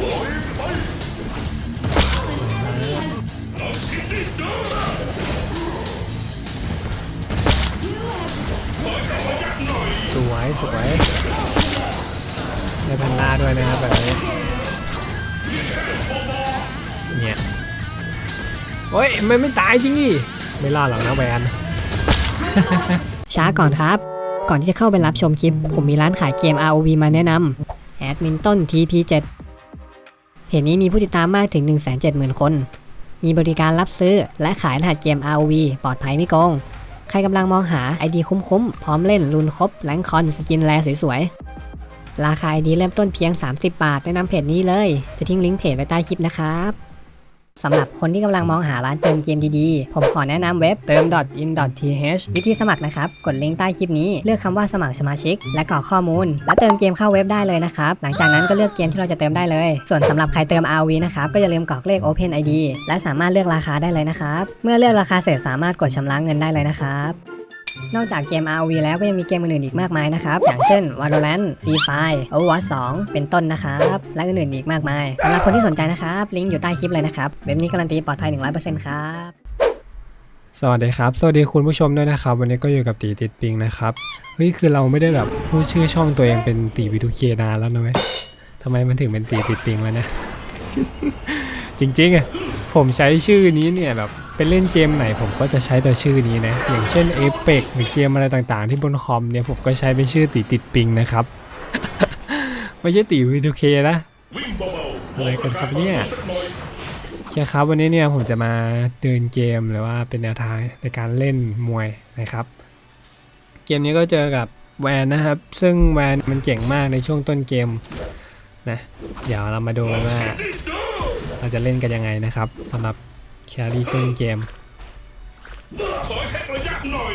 สวยสวยได้แพนด้าด้วยนะครับแบบนี้เนี่ยโอ้ยไม่ไม่ตายจริงดิไม่รอดหรอกนะแวนช้าก่อนครับ ก่อนที่จะเข้าไปรับชมคลิป ผมมีร้านขายเกม ROV มาแนะนำแอดมินต้น TP7 เพจนี้มีผู้ติดตามมากถึง 170,000 คน มีบริการรับซื้อและขายรหัสเกม ROV ปลอดภัยไม่โกง ใครกำลังมองหา ID คุ้มๆ พร้อมเล่นรุนครบแลงคอนสกินแลสวยๆ ราคา ID เริ่มต้นเพียง 30 บาทแนะนำเพจนี้เลย จะทิ้งลิงก์เพจไว้ใต้คลิปนะครับ สำหรับคนที่กำลังมองหาร้านเติมเกมดีๆ ผมขอแนะนำเว็บเติม .in.th วิธีสมัครนะครับ กดลิงก์ใต้คลิปนี้เลือกคำว่าสมัครสมาชิก และกรอกข้อมูล แล้วเติมเกมเข้าเว็บได้เลยนะครับ หลังจากนั้นก็เลือกเกมที่เราจะเติมได้เลย ส่วนสำหรับใครเติม RV นะครับก็อย่าลืมกรอกเลข Open ID และสามารถเลือกราคาได้เลยนะครับ เมื่อเลือกราคาเสร็จสามารถกดชำระเงินได้เลยนะครับ นอกจากเกม ROV แล้วก็ยังมีเกมอื่นๆอีกมากมายนะครับ อย่างเช่น Valorant Free Fire Overwatch 2 เป็นต้นนะครับ และอื่นๆอีกมากมายสำหรับคนที่สนใจนะครับลิงก์อยู่ใต้คลิปเลยนะครับเว็บนี้การันตีปลอดภัย 100%ครับสวัสดีครับ สวัสดีคุณผู้ชมด้วยนะครับ วันนี้ก็อยู่กับตีติดปิงนะครับ เฮ้ย คือเราไม่ได้แบบพูดชื่อช่องตัวเองเป็นตีวิทูเคนานแล้วนะเว้ยทำไมมันถึงเป็นตีติดปิงแล้วนะ จริงๆอะผมใช้ชื่อนี้เนี่ยแบบเป็นเล่นเกมไหนผมก็จะใช้แต่ชื่อนี้นะ อย่างเช่น Apex หรือเกมอะไรต่างๆ ที่บนคอมเนี่ยผมก็ใช้เป็นชื่อตีติดปิงนะครับ ไม่ใช่ตีวิทูเคนะอะไรกันครับเนี่ยใช่ครับวันนี้เนี่ยผมจะมาเดินเกมหรือว่าเป็นแนวทางในการเล่นมวยนะครับ เกมนี้ก็เจอกับแวนนะครับ ซึ่งแวนมันเจ๋งมากในช่วงต้นเกมนะเดี๋ยวเรามาดูกันว่า เราจะเล่นกันยังไงนะครับสำหรับแครี่ต้นเกมขอเช็คระยะหน่อย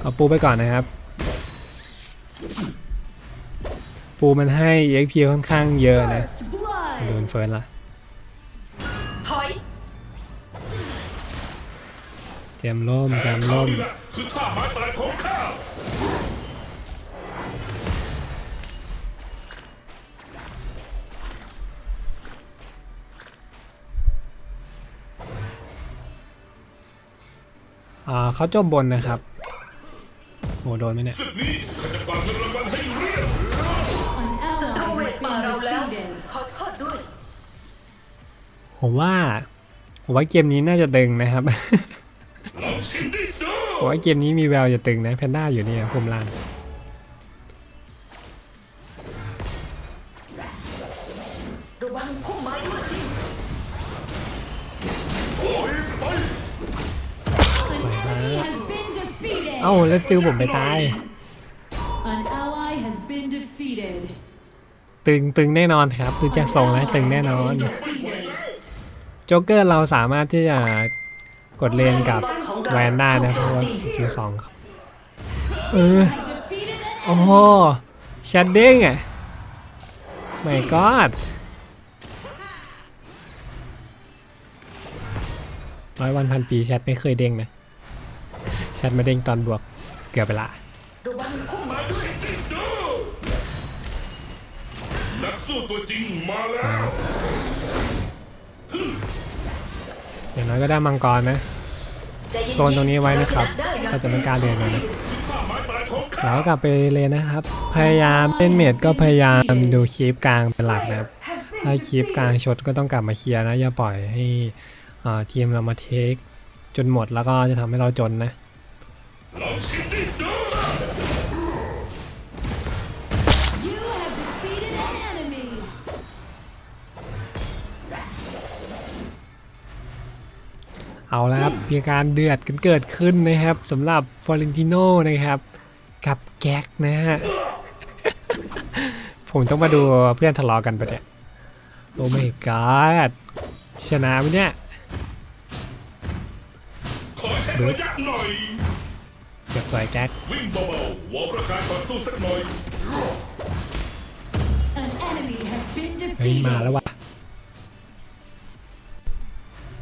เอาปูไปก่อนนะครับ ปูมันให้ EXP ค่อนข้างเยอะนะโดนเฟิร์นละเจมล่มเจมล่มคือท่าไม้ตายของข้า อ่าเขาจบบนนะครับโหโดนไหมเนี่ยศึกนี้ข้าจะกวาดเงินรางวัลให้เรียบศัตรูเวทป่าเราแล้วขอโทษด้วยผมว่าผมว่าเกมนี้น่าจะตึงนะครับลองชิมได้เด้อผมว่าเกมนี้มีแววจะตึงนะแพนด้าอยู่เนี่ยผมล่าง เอ้าแล้วซิลผมไปตาย An ally has been defeated. ตึงตึงแน่นอนครับดูจากทรงแล้วตึงแน่นอน Defeated. โจ๊กเกอร์เราสามารถที่จะกดเลนกับแวนได้นะเพราะว่าสกิลสองครับเออ Defeated an โอ้โหแชดเด้งอะไม่กอดร้อยวันพันปีแชทไม่เคยเด้งนะแชทมาเด้งตอนบวกเกือบไปละระวังพุ่มไม้ด้วยนักสู้ตัวจริงมาแล้วอย่างน้อยก็ได้มังกรนะใจเย็ๆโซนตรงนี้ไว้นะครับได้นะถ้าจะไม่กล้าเดินเลยนะท่าไม้ตายของข้าเราก็กลับไปเลยนะครับ พยายามเล่นเมดก็พยายามดูคลิปกลางเป็นหลักนะครับ ถ้าคลิปกลางชดก็ต้องกลับมาเคลียร์นะอย่าปล่อยให้อ่าทีมเรามาเทคจนหมดแล้วก็จะทำให้เราจนนะ ลองชิมได้เด้อ You have defeated an enemy. เอาละครับมีการเดือดกันเกิดขึ้นนะครับสำหรับฟอเรนติโนนะครับ กับแก๊กนะฮะ ผมต้องมาดูเพื่อนทะเลาะกันปะเนี่ยโอ้ my god ชนะไหมเนี่ย ขอเช็คระยะหน่อยเกือบส วยแก๊กวิ่งเบาๆวอลประกาศก่อนสู้สักหน่อย An enemy has been เฮ้ยมา defeated. แล้ววะ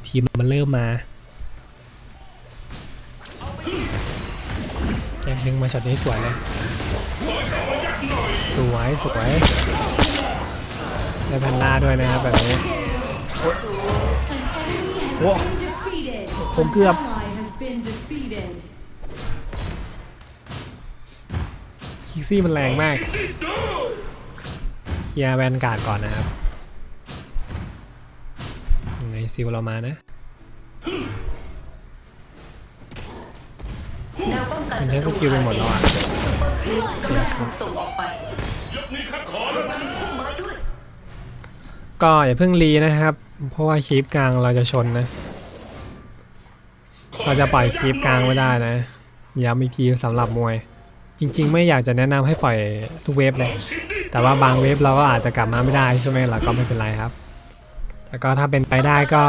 ทีมมันเริ่มมาแก๊กดึงมาช็อตนี้สวยเลยสวยสวยได้แพนด้าด้วยนะครับแบบนี้ An enemy has Whoa. been defeated. ผมเกือบ Ally has been defeated. กซี่มันแรงมากเคลียร์แวนการ์ดก่อนนะครับยังไงซิลเรามานะแนวป้องกันมันใช้สกิลไปหมดแล้วอะกำลังถูกส่งออกไปยกนี้ข้าขอแล้วนะพุ่มไม้ด้วยก็อย่าเพิ่งรีนะครับ เพราะว่าคลิปกลางเราจะชนนะ เราจะปล่อยคลิปกลางไม่ได้นะย้ำอีกทีสำหรับมวย จริง ๆ ไม่อยากจะแนะนำให้ปล่อยทุกเวฟเลย แต่ว่าบางเวฟเราก็อาจจะกลับมาไม่ได้ใช่ไหมล่ะก็ไม่เป็นไรครับ แล้วก็ถ้าเป็นไปได้ก็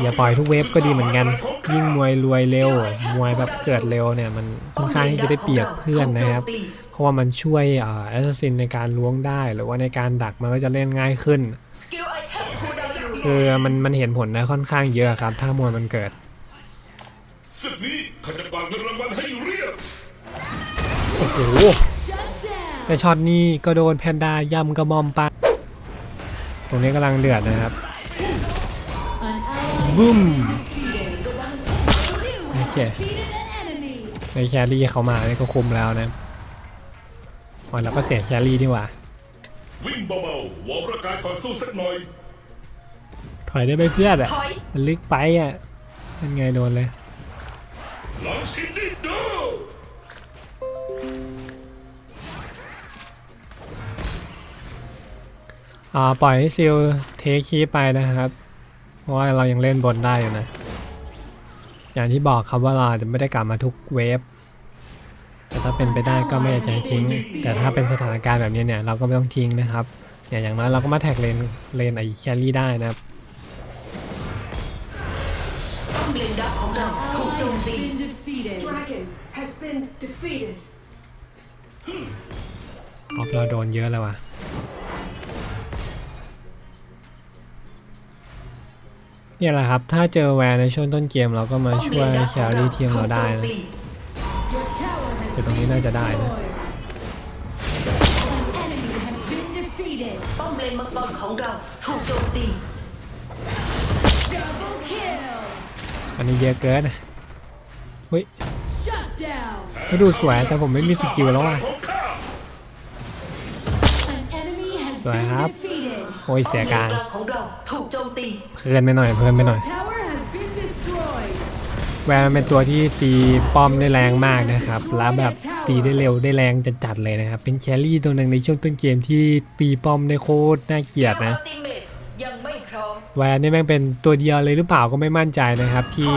อย่าปล่อยทุกเวฟก็ดีเหมือนกัน ยิ่งมวยรวยเร็ว มวยแบบเกิดเร็วเนี่ยมันค่อนข้างที่จะได้เปรียบเพื่อนนะครับ เพราะว่ามันช่วยเออแอสซัสซินในการล้วงได้หรือว่าในการดักมันก็จะเล่นง่ายขึ้น คือมันมันเห็นผลได้ค่อนข้างเยอะครับ ถ้ามวยมันเกิด โอ้โห Shut down. แต่ช็อตนี้ก็โดนแพนด้าย่ำกระหมอมปะตรงนี้กำลังเดือดนะครับ An ally Boom. has been defeated. โอเค Defeated an enemy. ในแครี่เขามานี่ก็คุมแล้วนะอ๋อแล้วก็เสียแครี่ดีกว่าวิ่งเบาๆวอร์มร่างกายก่อนสู้สักหน่อย ถอยได้ไหมเพื่อนอะถอยมันลึกไปอะเป็นไงโดนเลย องชิมดิดูอ่าปล่อยให้ซิลเทคคีไปนะครับ เพราะว่าเรายังเล่นบนได้อยู่นะ อย่างที่บอกครับว่าเราอาจจะไม่ได้กลับมาทุกเวฟแต่ถ้าเป็นไปได้ก็ไม่อยากจะให้ทิ้ง แต่ถ้าเป็นสถานการณ์แบบนี้เนี่ยเราก็ไม่ต้องทิ้งนะครับอย่างอย่างน้อยเราก็มาแท็กเลนเลนไอแครี่ได้นะครับป้อมเลนดักของเราถูก Ally โจม has ตี been defeated. Dragon has been defeated. ออฟเราโดนเยอะแล้วว่ะ เนี่ยแหละครับ ถ้าเจอแวร์ในช่วงต้นเกมเราก็มาช่วยแชรี่ทีมเราได้นะ Your tower has คือตรงนี้น่าจะได้นะป้อมเลนมังกรของเราถูกโจมตี อันนี้เยอะเกินนะเฮ้ยก็ดูสวยแต่ผมไม่มีสกิลแล้วว่ะสวยครับ โอ้ยเสียกลางป้อมเลนกลางของเราถูกโจมตีเพลินไปหน่อยเพลินไปหน่อย Tower has been destroyed. แวร์มันเป็นตัวที่ตีป้อมได้แรงมากนะครับ แล้วแบบตีได้เร็วได้แรงจัดๆเลยนะครับ เป็นแครี่ตัวหนึ่งในช่วงต้นเกมที่ตีป้อมได้โคตรน่าเกลียดนะอัลติเมตยังไม่พร้อมแวนนี่แม่งเป็นตัวเดียวเลยหรือเปล่าก็ไม่มั่นใจนะครับที่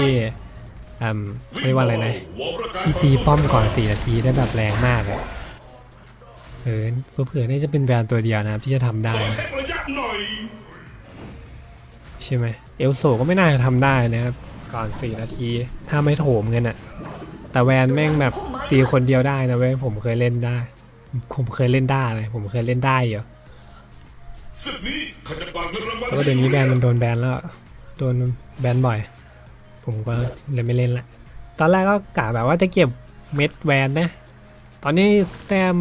อืมเรียกว่าอะไรนะวอร์มร่างกายที่ตีป้อมก่อน 4 นาทีได้แบบแรงมากอะเออเผื่อๆนี่จะเป็นแวนตัวเดียวนะครับที่จะทำได้ หน่อยใช่ไหมเอลโซก็ไม่น่าจะทำได้นะครับ ก่อน 4 นาที ถ้าไม่โถมกันอะแต่แวนแม่งแบบตีคนเดียวได้นะเว้ยผมเคยเล่นได้ ผมเคยเล่นได้เลยผมเคยเล่นได้อยู่ศึกนี้ข้าจะวาดเงินรางวัลแต่ว่าเดี๋ยวนี้แบนมันโดนแบนแล้วโดนแบนบ่อย ผมก็เลยไม่เล่นละ ตอนแรกก็กะแบบว่าจะเก็บเม็ดแวนนะ ตอนนี้แต้ม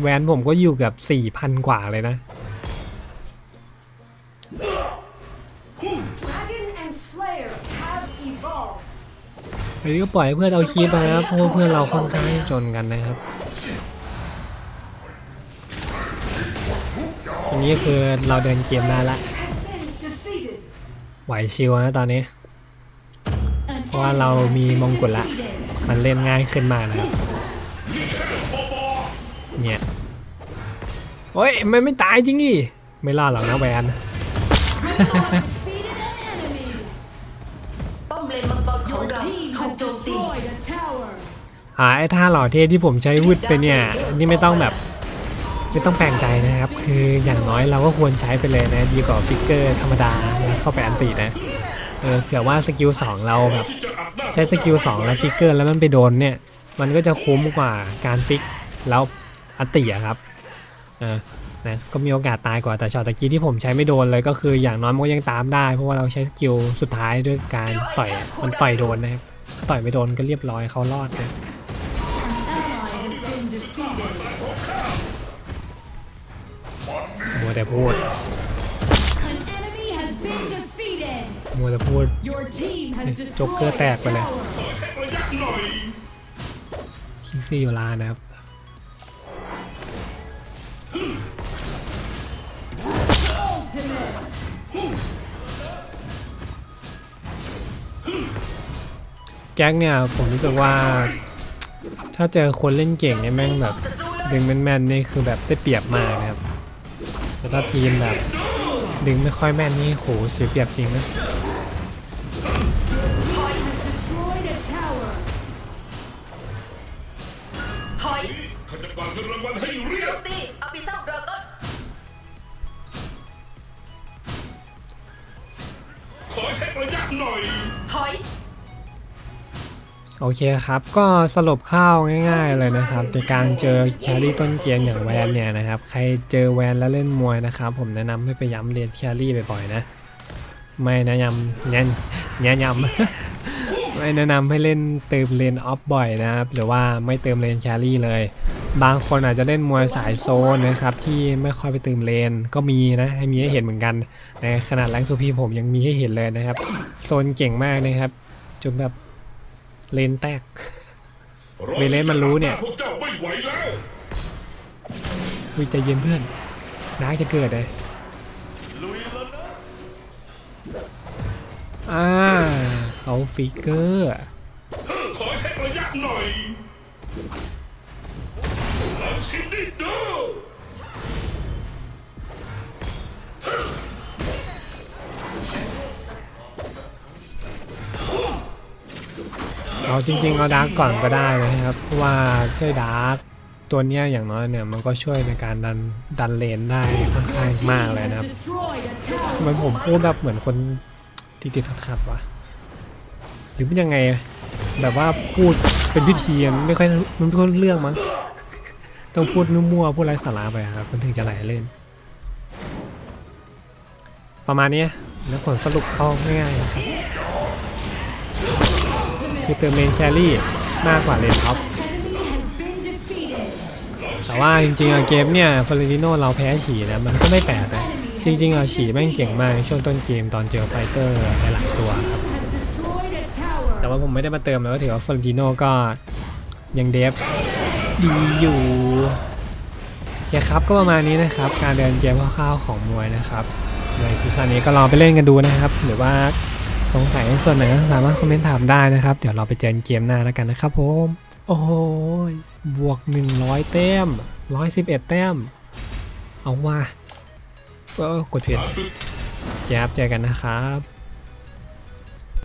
แวนผมก็อยู่กับสี่พันกว่าเลยนะ อันนี้ก็ปล่อยให้เพื่อนเอาคีบไปนะครับเพราะว่าเพื่อนเราค่อนข้างจนกันนะครับทีนี้คือเราเดินเกมได้ละไหวชิวนะตอนนี้ เพราะว่าเรามีมงกุฎละ มันเล่นง่ายขึ้นมากนะครับเนี่ยโอ้ยมันไม่ตายจริงดิไม่รอดหรอกนะแวน หาไอ้ท่าหล่อเท่ที่ผมใช้วุดไปเนี่ยนี่ไม่ต้องแบบไม่ต้องแปลงใจนะครับ คืออย่างน้อยเราก็ควรใช้ไปเลยนะ ดีกว่าฟิกเกอร์ธรรมดาแล้วเข้าไปอันตินะเออเผื่อว่าสกิล2เราแบบใช้สกิล2แล้วฟิกเกอร์แล้วมันไปโดนเนี่ย มันก็จะคุ้มกว่าการฟิกแล้วอันติอะครับเออนะก็มีโอกาสตายกว่าแต่ช็อตตะกี้ที่ผมใช้ไม่โดนเลยก็คืออย่างน้อยมันก็ยังตามได้ เพราะว่าเราใช้สกิลสุดท้ายด้วยการต่อยมันต่อยโดนนะครับต่อยไม่โดนก็เรียบร้อยเขารอดนะ แต่พูด An enemy has been defeated. มัวแต่พูด Your team has Joker destroyed แต a กไปเลย tower. ขอเช็คระยะหน่อยคิกซี่อยู่ลานนะครับ Ultimate. แก๊กเนี่ยผมรู้สึกว่า ถ้าเจอคนเล่นเก่งเนี่ยแม่งแบบ ดึงแม่นๆนี่คือแบบได้เปรียบมากนะครับ แต่ถ้าทีมแบบ ดึงไม่ค่อยแม่นนี่โหเสียเปรียบจริงนะ โอเคครับ ก็สรุปข้าวง่ายๆเลยนะครับ ในการเจอแครี่ต้นเกมอย่างแวนเนี่ยนะครับ ใครเจอแวนแล้วเล่นมวยนะครับ ผมแนะนำให้ไปย้ำเรียนแครี่บ่อยๆนะ ไม่แนะนำแนะแนะนำไม่แนะนำให้เล่นเติมเลนออฟบ่อยนะครับ หรือว่าไม่เติมเลนแครี่เลย บางคนอาจจะเล่นมวยสายโซนนะครับ ที่ไม่ค่อยไปเติมเลนก็มีนะให้มีให้เห็นเหมือนกันในขนาดแรงสูพีผมยังมีให้เห็นเลยนะครับ โซนเก่งมากนะครับจนแบบ เลนแตกเวเลนมันรู้เนี่ย พวกเจ้าไม่ไหวแล้ววิใจเย็นเพื่อนน้าจะเกิดเลยอ่าเอาฟิกเกอร์ ขอเช็คระยะหน่อย เอาจริง ๆ เอาดาร์กก่อนก็ได้นะครับ เพราะว่าเจ้าดาร์กตัวเนี้ยอย่างน้อยเนี่ยมันก็ช่วยในการดันดันเลนได้ค่อนข้างมากเลยนะครับทำไมผมพูดแบบเหมือนคนติดติดขัดๆวะหรือมันยังไงแบบว่าพูดเป็นพิธีมันไม่ค่อยมันไม่ค่อยเรื่องมั้งต้องพูดมั่วๆพูดไร้สาระไปครับมันถึงจะไหลเล่น ประมาณนี้แล้วผลสรุปเข้าง่ายๆครับ คือเติมเลนแครี่มากกว่าเลนท็อปแต่ว่าจริงๆเกมเนี่ยฟลอเรนติโนเราแพ้ฉีนะมันก็ไม่แปลกนะจริงๆอะฉีแม่งเก่งมากในช่วงต้นเกมตอนเจอไฟเตอร์หลายตัวครับแต่ว่าผมไม่ได้มาเติมแล้วก็ถือว่าฟลอเรนติโนก็ยังเดฟดีอยู่เคครับก็ประมาณนี้นะครับ การเดินเกมคร่าวๆของมวยนะครับในซีซั่นนี้ก็ลองไปเล่นกันดูนะครับ หรือว่า สงสัยในส่วนไหนก็สามารถคอมเมนต์ถามได้นะครับ เดี๋ยวเราไปเจอกันเกมหน้าแล้วกันนะครับผม โอ้ยบวก 100 แต้ม 111 แต้ม เอาว่าก็กดผิดโอเคครับเจอกันนะครับ